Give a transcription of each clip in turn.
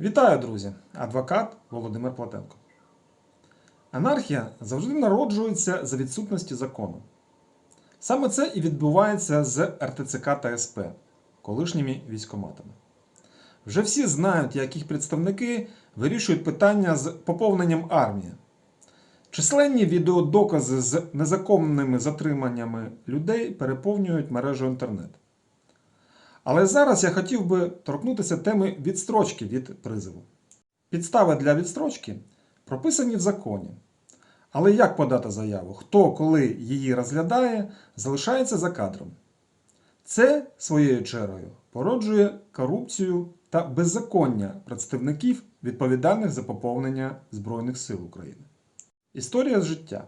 Вітаю, друзі! Адвокат Володимир Платенко. Анархія завжди народжується за відсутності закону. Саме це і відбувається з РТЦК та СП, колишніми військоматами. Вже всі знають, як їх представники вирішують питання з поповненням армії. Численні відеодокази з незаконними затриманнями людей переповнюють мережу інтернет. Але зараз я хотів би торкнутися теми відстрочки від призову. Підстави для відстрочки прописані в законі. Але як подати заяву, хто коли її розглядає, залишається за кадром. Це своєю чергою породжує корупцію та беззаконня представників, відповідальних за поповнення Збройних сил України. Історія з життя.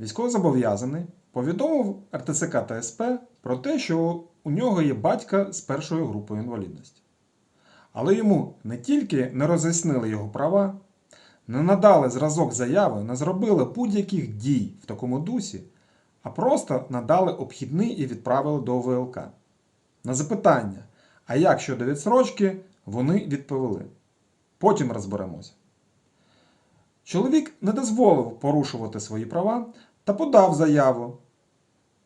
Військовозобов'язаний повідомив РТЦК та СП про те, що у нього є батька з першою групою інвалідності. Але йому не тільки не роз'яснили його права, не надали зразок заяви, не зробили будь-яких дій в такому дусі, а просто надали обхідний і відправили до ВЛК. На запитання, а як щодо відсрочки, вони відповіли. Потім розберемося. Чоловік не дозволив порушувати свої права та подав заяву,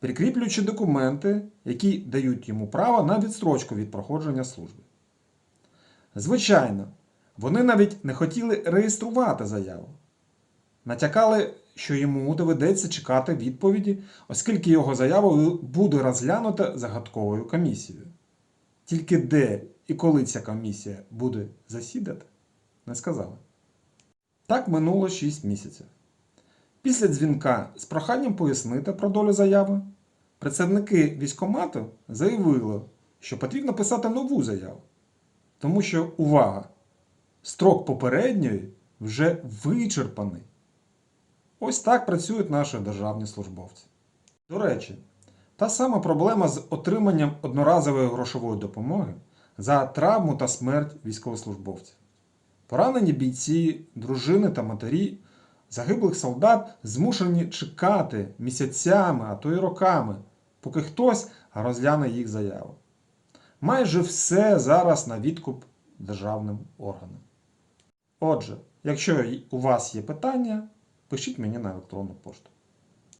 прикріплюючи документи, які дають йому право на відстрочку від проходження служби. Звичайно, вони навіть не хотіли реєструвати заяву. Натякали, що йому доведеться чекати відповіді, оскільки його заява буде розглянута загадковою комісією. Тільки де і коли ця комісія буде засідати, не сказали. Так минуло 6 місяців. Після дзвінка з проханням пояснити про долю заяви, представники військомату заявили, що потрібно писати нову заяву. Тому що, увага, строк попередньої вже вичерпаний. Ось так працюють наші державні службовці. До речі, та сама проблема з отриманням одноразової грошової допомоги за травму та смерть військовослужбовців. Поранені бійці, дружини та матері загиблих солдат змушені чекати місяцями, а то й роками, поки хтось розгляне їх заяву. Майже все зараз на відкуп державним органам. Отже, якщо у вас є питання, пишіть мені на електронну пошту.